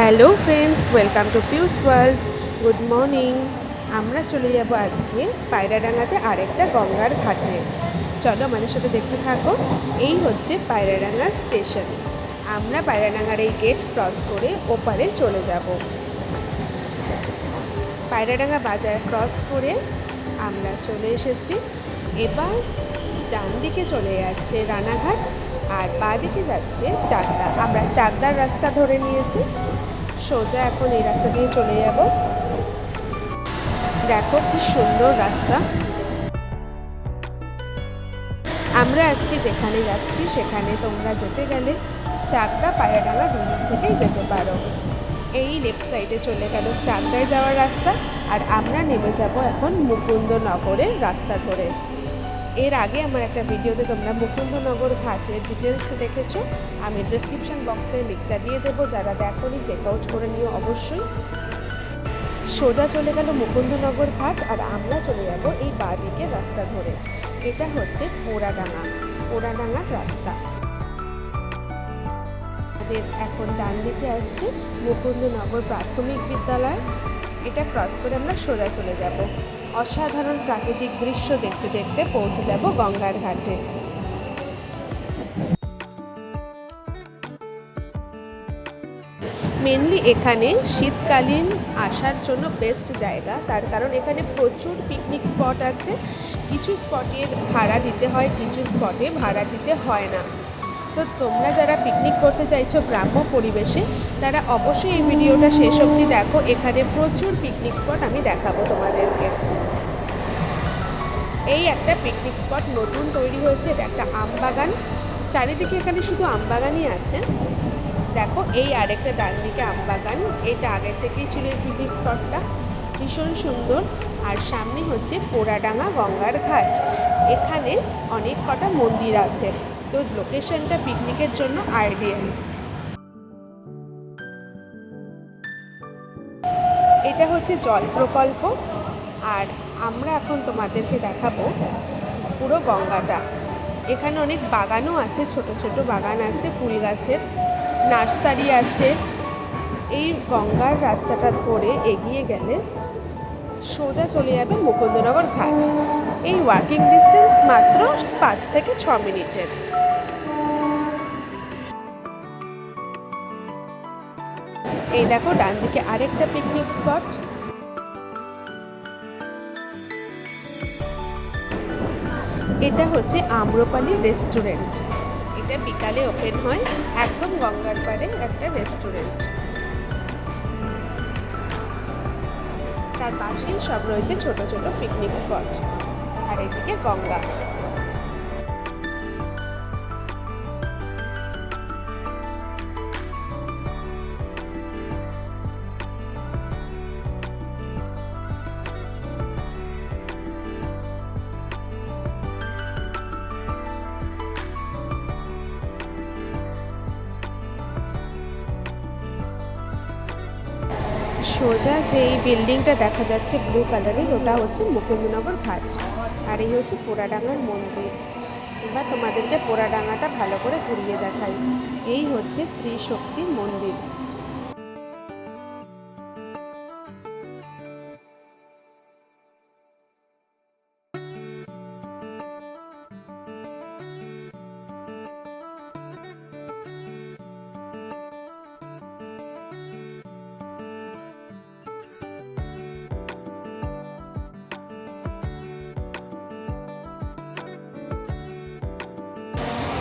Hello friends, welcome to Pius world. Good morning. আমরা চলে যাব আজকে পায়রাডাঙ্গাতে আরেকটা গঙ্গার ঘাটে। চলো আমাদের সাথে দেখতে থাকো। এই হচ্ছে পায়রাডাঙ্গা স্টেশন। আমরা পায়রাডাঙ্গার এই গেট ক্রস করে ওপারে চলে যাব। পায়রাডাঙ্গা বাজার ক্রস করে আমরা চলে এসেছি। এবার ডান দিকে চলে যাচ্ছে রানাঘাট আর বাঁ দিকে যাচ্ছে চাকদা। আমরা চাকদার রাস্তা ধরে নিয়েছি। সোজা এখন এই রাস্তা দিয়ে চলে যাব। দেখো কি সুন্দর রাস্তা। আমরা আজকে যেখানে যাচ্ছি, সেখানে তোমরা যেতে গেলে চাকদা পায়রাডাঙ্গা দুই থেকেই যেতে পারো। এই লেফট সাইডে চলে গেল চাকদায় যাওয়ার রাস্তা, আর আমরা নেমে যাব এখন মুকুন্দনগরের রাস্তা ধরে। এর আগে আমার একটা ভিডিওতে তোমরা মুকুন্দনগর ঘাটের ডিটেলস দেখেছ। আমি ডিসক্রিপশন বক্সে লিঙ্কটা দিয়ে দেবো, যারা দেখোনি চেক আউট করে নিও অবশ্যই। সোজা চলে গেল মুকুন্দনগর ঘাট আর আমরা চলে যাব এই বাঁ দিকের রাস্তা ধরে। এটা হচ্ছে পোড়াডাঙ্গা পোড়াডাঙ্গার রাস্তা। এখন ডান দিকে আসছে মুকুন্দনগর প্রাথমিক বিদ্যালয়। এটা ক্রস করে আমরা সোজা চলে যাব। অসাধারণ প্রাকৃতিক দৃশ্য দেখতে দেখতে পৌঁছে যাব গঙ্গার ঘাটে। মেনলি এখানে শীতকালীন আসার জন্য বেস্ট জায়গা। তার কারণ এখানে প্রচুর পিকনিক স্পট আছে। কিছু স্পটের ভাড়া দিতে হয়, কিছু স্পটে ভাড়া দিতে হয় না। তো তোমরা যারা পিকনিক করতে চাইছো গ্রাম্য পরিবেশে, তারা অবশ্যই এই ভিডিওটা শেষ অবধি দেখো। এখানে প্রচুর পিকনিক স্পট আমি দেখাবো তোমাদেরকে। এই একটা পিকনিক স্পট নতুন তৈরি হয়েছে, এটা একটা আম বাগান। চারিদিকে এখানে শুধু আম বাগানই আছে। দেখো, এই আরেকটা ডান দিকে আম বাগান। এটা আগের থেকেই ছিল এই পিকনিক স্পটটা ভীষণ সুন্দর। আর সামনে হচ্ছে পোড়াডাঙ্গা গঙ্গার ঘাট। এখানে অনেক কটা মন্দির আছে। তো লোকেশনটা পিকনিকের জন্য আইডিয়াল এটা হচ্ছে জল প্রকল্প, আর আমরা এখন তোমাদেরকে দেখাবো পুরো গঙ্গাটা। এখানে অনেক বাগানও আছে, ছোট ছোট বাগান আছে, ফুল গাছের, নার্সারি আছে। এই গঙ্গার রাস্তাটা ধরে এগিয়ে গেলে সোজা চলে যাবে মুকুন্দনগর ঘাট। এই ওয়াকিং ডিস্টেন্স মাত্র পাঁচ থেকে ছ মিনিটের। এই দেখো, ডান দিকে আরেকটা পিকনিক স্পট এটা হচ্ছে আম্রপালি রেস্টুরেন্ট এটা বিকালে ওপেন হয়, একদম গঙ্গার পাড়ে একটা রেস্টুরেন্ট তার পাশেই সব রয়েছে ছোট ছোট পিকনিক স্পট আর এদিকে গঙ্গা। সোজা যে এই বিল্ডিংটা দেখা যাচ্ছে ব্লু কালারের, ওটা হচ্ছে মুকুন্দনগর ঘাট। আর এই হচ্ছে পোড়াডাঙ্গার মন্দির। এবার তোমাদেরকে পোড়াডাঙ্গাটা ভালো করে ঘুরিয়ে দেখাই। এই হচ্ছে ত্রিশক্তি মন্দির।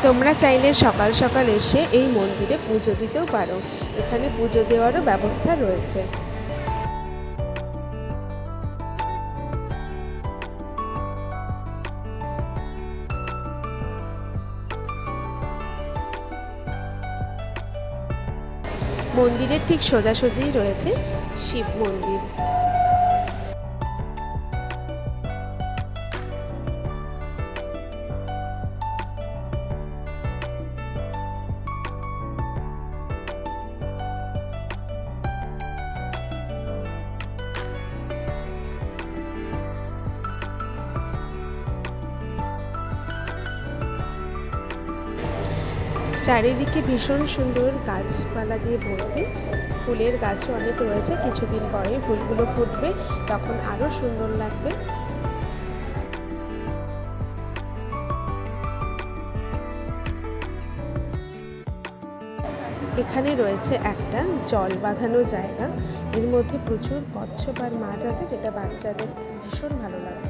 তোমরা চাইলে সকাল সকাল এসে এই মন্দিরে পুজো দিতেও পারো। এখানে পুজো দেওয়ারও ব্যবস্থা রয়েছে। মন্দিরের ঠিক সোজাসুজিই রয়েছে শিব মন্দির। চারিদিকে ভীষণ সুন্দর গাছপালা দিয়ে ভর্তি। ফুলের গাছও অনেক রয়েছে। কিছুদিন পরে ফুলগুলো ফুটবে, তখন আরও সুন্দর লাগবে। এখানে রয়েছে একটা জল বাঁধানো জায়গা। এর মধ্যে প্রচুর কচ্ছপ আর মাছ আছে, যেটা বাচ্চাদের ভীষণ ভালো লাগবে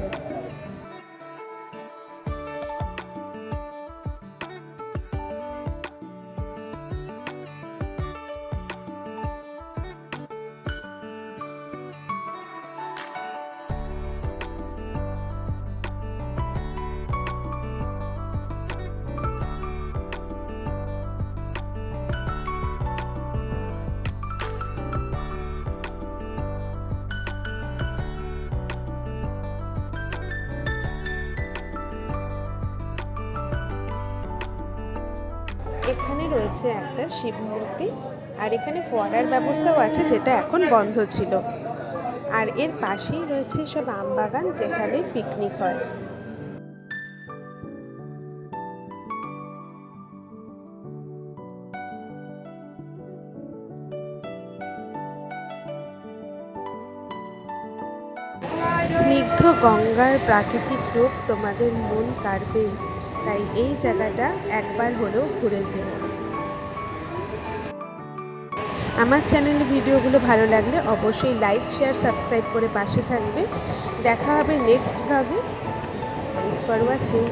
এখানে রয়েছে একটা শিব মূর্তি আর এখানে ফোয়ারার ব্যবস্থাও আছে যেটা এখন বন্ধ ছিল। আর এর পাশেই রয়েছে সব আম বাগান যেখানে পিকনিক হয়। স্নিগ্ধ গঙ্গার প্রাকৃতিক রূপ তোমাদের মন কাড়বেই তাই এই জায়গাটা একবার হলেও ঘুরে যেও আমার চ্যানেলে ভিডিওগুলো ভালো লাগলে অবশ্যই লাইক, শেয়ার, সাবস্ক্রাইব করে পাশে থাকবে। দেখা হবে নেক্সট ভাবে থ্যাংকস ফর ওয়াচিং